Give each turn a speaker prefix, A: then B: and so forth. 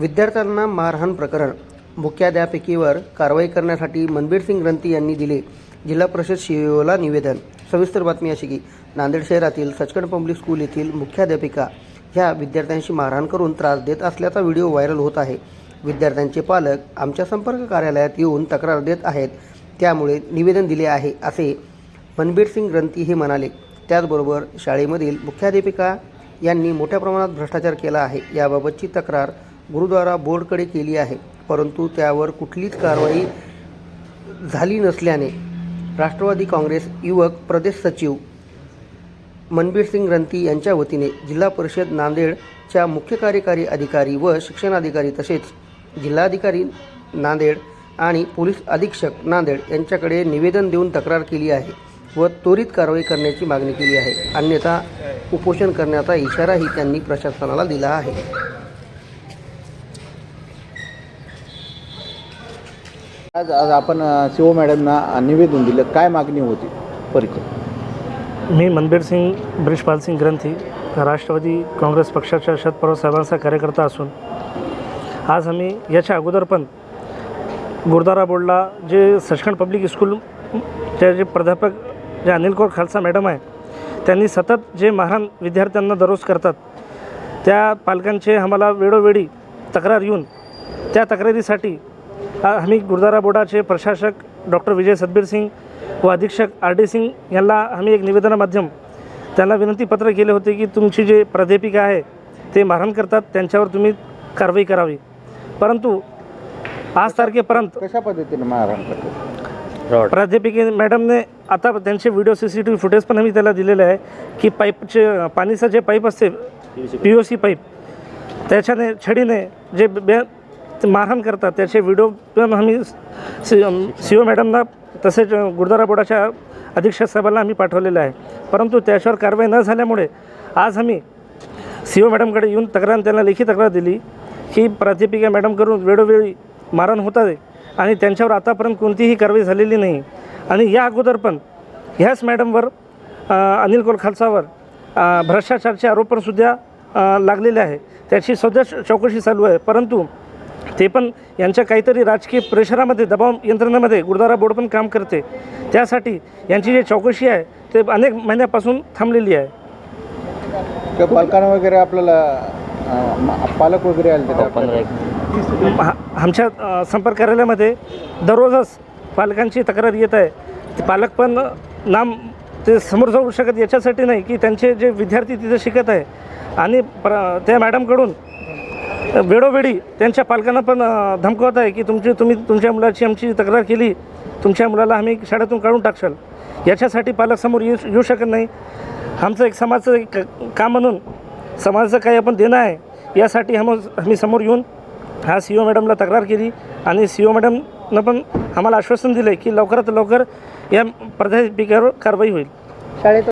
A: विद्यार्थ्यांना मारहाण प्रकरण. मुख्याध्यापिकेवर कारवाई करण्यासाठी मनबीर सिंग ग्रंथी यांनी दिले जिल्हा परिषद शिओला निवेदन. सविस्तर बातमी अशी की नांदेड शहरातील सचखंड पब्लिक स्कूल येथील मुख्याध्यापिका ह्या विद्यार्थ्यांशी मारहाण करून त्रास देत असल्याचा व्हिडिओ व्हायरल होत आहे. विद्यार्थ्यांचे पालक आमच्या संपर्क कार्यालयात येऊन तक्रार देत आहेत. त्यामुळे निवेदन दिले आहे असे मनबीर सिंग ग्रंथी हे म्हणाले. त्याचबरोबर शाळेमधील मुख्याध्यापिका यांनी मोठ्या प्रमाणात भ्रष्टाचार केला आहे. याबाबतची तक्रार गुरुद्वारा बोर्डकडे केली आहे. परंतु त्यावर कुठलीच कारवाई झाली नसल्याने राष्ट्रवादी काँग्रेस युवक प्रदेश सचिव मनबीर सिंग ग्रंथी यांच्या वतीने जिल्हा परिषद नांदेडच्या मुख्य कार्यकारी अधिकारी व शिक्षणाधिकारी तसेच जिल्हाधिकारी नांदेड आणि पोलीस अधीक्षक नांदेड यांच्याकडे निवेदन देऊन तक्रार केली आहे व त्वरित कारवाई करण्याची मागणी केली आहे. अन्यथा उपोषण करण्याचा इशाराही त्यांनी प्रशासनाला दिला आहे.
B: आज आज आपण शिव मॅडमना निवेदन दिलं. काय मागणी होती? परिचय.
C: मी मनबीर सिंग ब्रिजपाल सिंग ग्रंथी राष्ट्रवादी काँग्रेस पक्षाच्या शरद पवार साहेबांचा कार्यकर्ता असून आज आम्ही याच्या अगोदर पण गुरुद्वारा बोर्डला जे सचखंड पब्लिक स्कूलचे जे प्राध्यापक जे अनिल कौर खालसा मॅडम आहे त्यांनी सतत जे महान विद्यार्थ्यांना दररोज करतात त्या पालकांचे आम्हाला वेळोवेळी तक्रार येऊन त्या तक्रारीसाठी आम्ही गुरुद्वारा बोर्डाचे प्रशासक डॉक्टर विजय सतबीर सिंग व अधीक्षक आर डी सिंग यांना आम्ही एक निवेदनामाध्यम त्यांना विनंतीपत्र केले होते की तुमची जे प्राध्यापिका आहे ते मारहाण करतात त्यांच्यावर तुम्ही कारवाई करावी. परंतु आज तारखेपर्यंत
B: कशा पद्धतीने मारहाण करतो
C: प्राध्यापिके मॅडमने आता त्यांचे video C C T V footage पण आम्ही त्याला दिलेले आहे की पाईपचे पाणीचं जे पाईप असते पी ओ सी पाईप त्याच्याने छडीने जे बे ते मारहाण करतात. त्याचे व्हिडिओ पण आम्ही सी सी ओ मॅडमना तसेच गुरुद्वारा बोर्डाच्या अधीक्षक साहेबांना आम्ही पाठवलेलं आहे. परंतु त्याच्यावर कारवाई न झाल्यामुळे आज आम्ही सी ओ मॅडमकडे येऊन तक्रार त्यांना लेखी तक्रार दिली की प्राध्यापिका मॅडमकडून वेळोवेळी मारहाण होत आहे आणि त्यांच्यावर आतापर्यंत कोणतीही कारवाई झालेली नाही. आणि या अगोदर पण ह्याच मॅडमवर अनिल कोल खालसावर भ्रष्टाचारचे आरोप पण सुद्धा लागलेले आहे. त्याची सध्या चौकशी चालू आहे. परंतु ते पण यांच्या काहीतरी राजकीय प्रेशरामध्ये दबाव यंत्रणेमध्ये गुरुद्वारा बोर्ड पण काम करते. त्यासाठी यांची जी चौकशी आहे ते अनेक महिन्यापासून थांबलेली आहे.
B: त्या पालकांना वगैरे आपल्याला पालक वगैरे आले.
C: हा- आमच्या संपर्क कार्यालयामध्ये दररोजच पालकांची तक्रार येत आहे. ते पालक पण नाम ते समोर जाऊ शकत याच्यासाठी नाही की त्यांचे जे विद्यार्थी तिथे शिकत आहे. आणि प्र त्या मॅडमकडून वेळोवेळी त्यांच्या पालकांना पण धमकवत आहे की तुमची तुम्ही तुमच्या मुलाची आमची तक्रार केली तुमच्या मुलाला आम्ही शाळेतून काढून टाकशाल. याच्यासाठी पालक समोर येऊ येऊ शकत नाही. आमचं एक समाजचं एक काम म्हणून समाजाचं काही आपण देणं आहे यासाठी हम आम्ही समोर येऊन हा सी ओ मॅडमला तक्रार केली आणि सी ओ मॅडमनं पण आम्हाला आश्वासन दिलं की लवकरात लवकर या पिकावर कारवाई होईल.
A: शाळेत